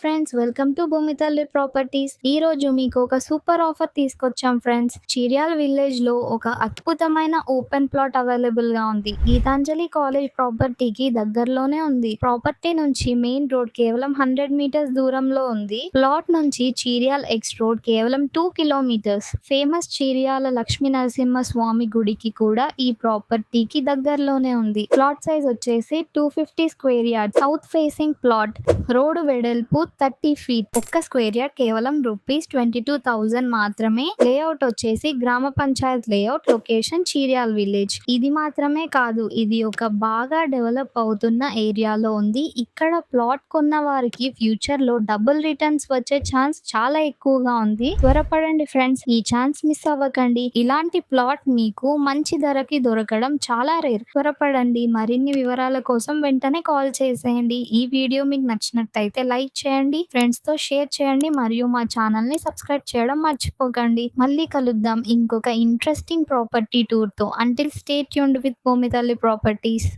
Friends welcome to Bhoomitalli properties ఈ రోజు మీకు ఒక సూపర్ ఆఫర్ తీసుకొచ్చాం ఫ్రెండ్స్ చిర్యాల్ విలేజ్లో ఒక అద్భుతమైన ఓపెన్ ప్లాట్ అవైలబుల్గా ఉంది. గీతాంజలి కాలేజ్ ప్రాపర్టీకి దగ్గరలోనే ఉంది. ప్రాపర్టీ నుంచి మెయిన్ రోడ్ కేవలం హండ్రెడ్ మీటర్స్ దూరంలో ఉంది. ప్లాట్ నుంచి చీరియాల్ ఎక్స్ రోడ్ కేవలం two kilometres famous Cheeriyala Lakshmi Narasimha Swamy గుడికి కూడా ఈ ప్రాపర్టీకి దగ్గరలోనే ఉంది. ప్లాట్ సైజ్ వచ్చేసి two fifty square yard south facing plot road వెడల్పు థర్టీ ఫీట్ ఒక్క స్క్వేర్ యార్డ్ కేవలం రూపీస్ ట్వంటీ టూ థౌజండ్ మాత్రమే లేఅవుట్ వచ్చేసి gram panchayat layout location Cheeryal village. ఇది మాత్రమే కాదు ఇది ఒక బాగా డెవలప్ అవుతున్న ఏరియాలో ఉంది. ఇక్కడ ప్లాట్ కొన్న వారికి ఫ్యూచర్లో డబుల్ రిటర్న్స్ వచ్చే ఛాన్స్ చాలా ఎక్కువగా ఉంది. త్వరపడండి ఫ్రెండ్స్ ఈ ఛాన్స్ మిస్ అవ్వకండి. ఇలాంటి ప్లాట్ మీకు మంచి ధరకి దొరకడం చాలా రేర్. త్వరపడండి. మరిన్ని వివరాల కోసం వెంటనే కాల్ చేసేయండి. ఈ వీడియో మీకు నచ్చినట్టయితే లైక్ చేయండి. చేయండి ఫ్రెండ్స్తో షేర్ చేయండి మరియు మా ఛానల్ని సబ్స్క్రైబ్ చేయడం మర్చిపోకండి. మళ్ళీ కలుద్దాం ఇంకొక interesting property టూర్తో. Until stay tuned with Bhoomitalli properties